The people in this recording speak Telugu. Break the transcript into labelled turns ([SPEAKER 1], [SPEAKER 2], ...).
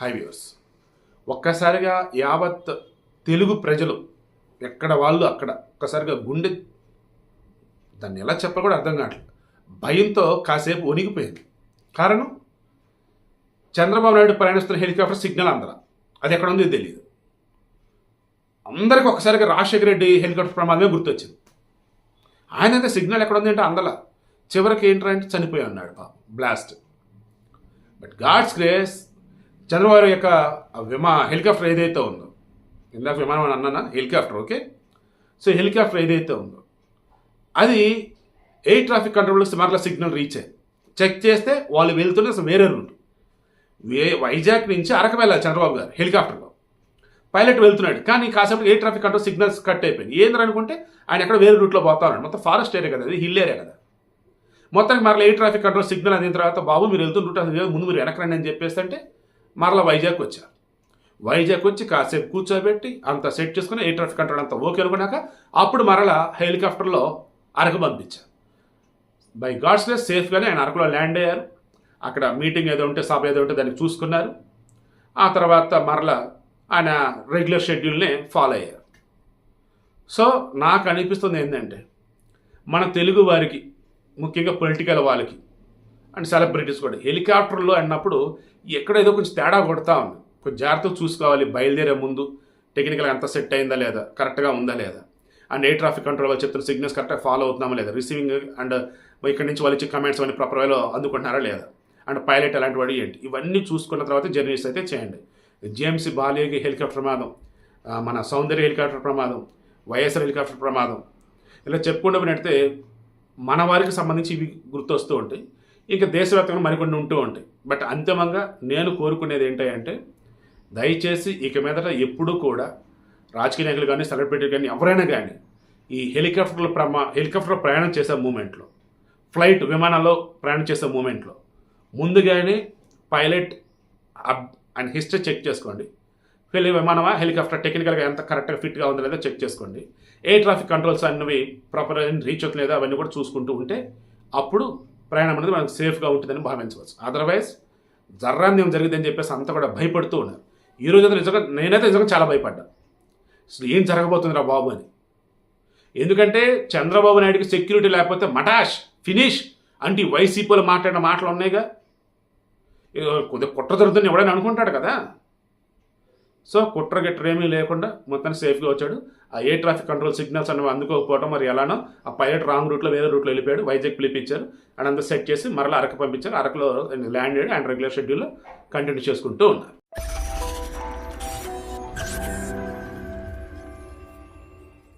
[SPEAKER 1] హైవేస్ ఒక్కసారిగా యావత్ తెలుగు ప్రజలు ఎక్కడ వాళ్ళు అక్కడ ఒక్కసారిగా గుండె దాన్ని ఎలా చెప్పాలో కూడా అర్థం కావట్లేదు. భయంతో కాసేపు వణిగిపోయింది కారణం? చంద్రబాబు నాయుడు ప్రయాణిస్తున్న హెలికాప్టర్ సిగ్నల్ అందరా అది ఎక్కడ ఉందో తెలియదు అందరికి ఒకసారిగా రాజశేఖర రెడ్డి హెలికాప్టర్ ప్రమాదమే గుర్తొచ్చింది. ఆయన అయితే సిగ్నల్ ఎక్కడ ఉంది అంటే అందల. చివరికి ఏంటంటే చనిపోయి ఉన్నాడు పాపం. Blast but God's grace Chandrababu యొక్క విమా హెలికాప్టర్ ఏదైతే ఉందో ఇందాక విమానం అని అన్నానా? Helicopter okay? సో హెలికాప్టర్ ఏదైతే ఉందో అది ఎయిర్ ట్రాఫిక్ కంట్రోల్ మరలా సిగ్నల్ రీచ్ అయ్యింది. చెక్ చేస్తే వాళ్ళు వెళ్తున్న అసలు వేరే రూట్. వే వైజాగ్ నుంచి అరకు వెళ్ళాలి చంద్రబాబు గారు హెలికాప్టర్లో. పైలట్ వెళ్తున్నాడు కానీ కాసేపు air traffic control signals cut అయిపోయింది. ఏందని అనుకుంటే ఆయన ఎక్కడ వేరే రూట్లో పోతా ఉన్నాడు. మొత్తం ఫారెస్ట్ ఏరియా కదా అది హిల్ ఏరియా కదా. మొత్తానికి మరలా ఎయిర్ ట్రాఫిక్ కంట్రోల్ సిగ్నల్ అందిన తర్వాత బాబు మీరు వెళ్తున్న రూట్ అసలు ముందు మీరు వెనకరండి అని చెప్పేస్తే మరలా వైజాగ్ వచ్చా. వైజాగ్ వచ్చి కాసేపు కూర్చోబెట్టి అంత సెట్ చేసుకుని ఎయిర్ ట్రాఫిక్ కంట్రోల్ అంతా ఓకే అనుకున్నాక అప్పుడు మరలా హెలికాప్టర్లో అరకు పంపించా. బై గాడ్స్ లెస్ సేఫ్గానే ఆయన అరకులో ల్యాండ్ అయ్యారు. అక్కడ మీటింగ్ ఏదో ఉంటే సభ ఏదో ఉంటే దాన్ని చూసుకున్నారు. ఆ తర్వాత మరలా ఆయన రెగ్యులర్ షెడ్యూల్ని ఫాలో అయ్యారు. సో నాకు అనిపిస్తుంది ఏంటంటే మన తెలుగు వారికి ముఖ్యంగా పొలిటికల్ వాళ్ళకి అండ్ సెలబ్రిటీస్ కూడా. హెలికాప్టర్లో అన్నప్పుడు ఎక్కడ ఏదో కొంచెం తేడా కొడతా ఉంది. కొంచెం జాగ్రత్తగా చూసుకోవాలి బయలుదేరే ముందు. టెక్నికల్గా అంత సెట్ అయిందా లేదా? కరెక్ట్గా ఉందా లేదా? అండ్ ఏ ట్రాఫిక్ కంట్రోల్ వాళ్ళు చెప్తున్న సిగ్నల్స్ కరెక్ట్గా ఫాలో అవుతున్నామా లేదా? రిసీవింగ్ అండ్ ఇక్కడ నుంచి వాళ్ళు ఇచ్చే కమెంట్స్ అన్ని ప్రాపర్ వేలో అందుకుంటున్నారా లేదా? అండ్ పైలట్ అలాంటి వాడు ఏంటి? ఇవన్నీ చూసుకున్న తర్వాత జర్నీస్ అయితే చేయండి. జేఎంసీ బాలియోగి హెలికాప్టర్ ప్రమాదం. మన సౌందర్య హెలికాప్టర్ ప్రమాదం. వైఎస్ఆర్ హెలికాప్టర్ ప్రమాదం. ఇలా చెప్పుకుంటూ మన వారికి సంబంధించి ఇవి గుర్తొస్తూ ఉంటాయి. ఇక దేశవ్యాప్తంగా మరికొన్ని ఉంటూ ఉంటాయి. బట్ అంతిమంగా నేను కోరుకునేది ఏంటంటే దయచేసి ఇక మీదట ఎప్పుడూ కూడా రాజకీయ నాయకులు కానీ సెలబ్రిటీలు కానీ ఎవరైనా కానీ ఈ హెలికాప్టర్ల ప్రమా హెలికాప్టర్ ప్రయాణం చేసే మూమెంట్లో ఫ్లైట్ విమానాల్లో ప్రయాణం చేసే మూమెంట్లో ముందుగానే పైలట్ అబ్ అండ్ హిస్టరీ చెక్ చేసుకోండి. హెలి విమానమా హెలికాప్టర్ టెక్నికల్గా ఎంత కరెక్ట్గా ఫిట్గా ఉందో లేదో చెక్ చేసుకోండి. ఎయిర్ ట్రాఫిక్ కంట్రోల్స్ అన్నవి ప్రాపర్ రీచ్ అవుతుంది అవన్నీ కూడా చూసుకుంటూ ఉంటే అప్పుడు ప్రయాణం అనేది మనకు సేఫ్గా ఉంటుందని భావించవచ్చు. అదర్వైజ్ జర్రాన్ని ఏం జరిగిందని చెప్పేసి అంతా కూడా భయపడుతూ ఉన్నారు. ఈ రోజు అయితే నిజంగా నేనైతే నిజంగా చాలా భయపడ్డా. అసలు ఏం జరగబోతుందిరా బాబు అని. ఎందుకంటే చంద్రబాబు నాయుడికి సెక్యూరిటీ లేకపోతే మటాష్ ఫినిష్ అంటే వైసీపీలో మాట్లాడిన మాటలు ఉన్నాయిగా. కొద్దిగా కుట్ర జరుగుతుంది ఎవడైనా అనుకుంటాడు కదా. సో కుట్ర గిట్ర ఏమీ లేకుండా మొత్తం సేఫ్గా వచ్చాడు. ఆ ఏ ట్రాఫిక్ కంట్రోల్ సిగ్నల్స్ అనేవి అందుకోకపోవడం మరి ఎలానో ఆ పైలట్ రాంగ్ రూట్లో వేరే రూట్లో వెళ్ళిపోయాడు. వైజాగ్ పిలిపించారు అండ్ అంతా సెట్ చేసి మరలా అరకు పంపించారు. అరకులో ల్యాండ్ అయ్యాడు అండ్ రెగ్యులర్ షెడ్యూల్లో కంటిన్యూ చేసుకుంటూ ఉన్నారు.